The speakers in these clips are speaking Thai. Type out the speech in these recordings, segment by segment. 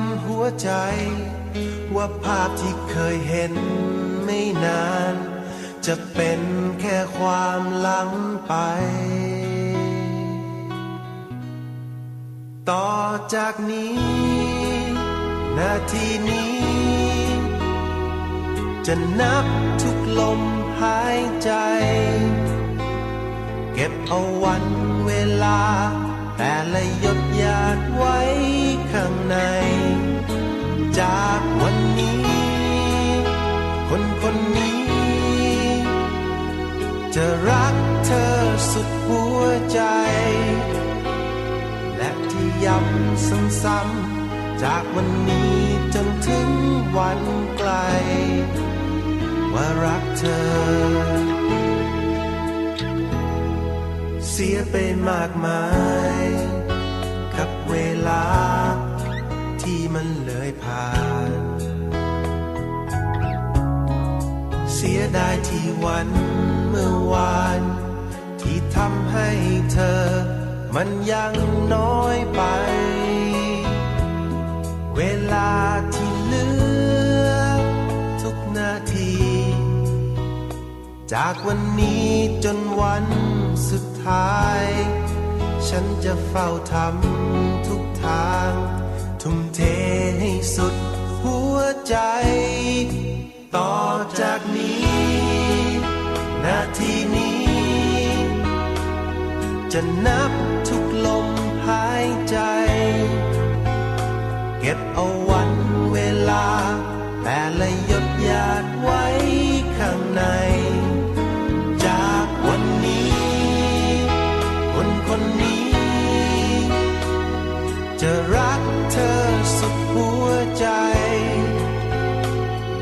มหัวใจ ว่าภาพที่เคยเห็นไม่นาน จะเป็นแค่ความหลังไป ต่อจากนี้ นาทีนี้ จะนับทุกลมหายใจ เก็บเอาวันเวลาแต่ละย จะรักเธอสุดหัวใจ และที่ย้ำซ้ำๆจากวันนี้จนถึงวันไกล ว่ารักเธอ เสียไปมากมาย กับเวลาที่มันเลยผ่าน เสียดายที่วัน เมื่อวาน ที่ทำให้เธอ มันยังน้อยไป เวลาที่เหลือ ทุกนาที จากวันนี้จนวันสุดท้าย ฉันจะเฝ้าทำทุกทาง ทุ่มเทให้สุดหัวใจ ต่อจากนี้ ทีนี้ จะนับทุกลมหายใจ เก็บเอาวันเวลา แต่ละหยดหยาดไว้ข้างใน จากวันนี้ คนคนนี้ จะรักเธอสุดหัวใจ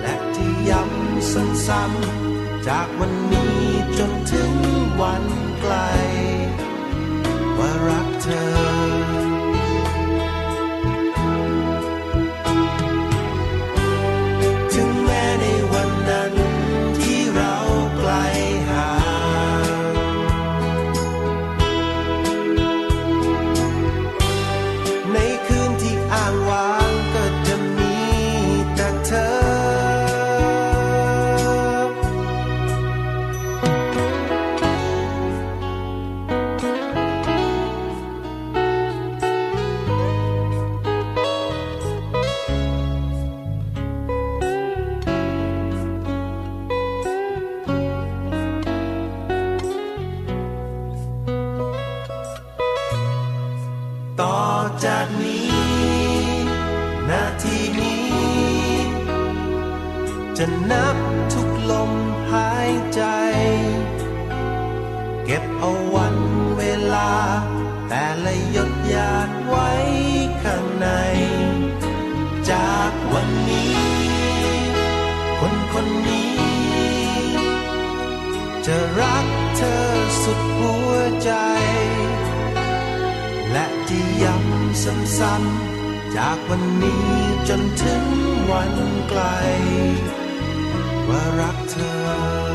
และที่ย้ำซ้ำๆ จากวันนี้จนถึงวัน นาทีนี้ จะนับทุกลมหายใจ เก็บเอาวันเวลา แต่ละหยดหยาดไว้ข้างใน จากวันนี้ คนคนนี้ จะรักเธอสุดหัวใจ และที่ย้ำซ้ำๆ จากวันนี้จนถึงวันไกล ว่ารักเธอ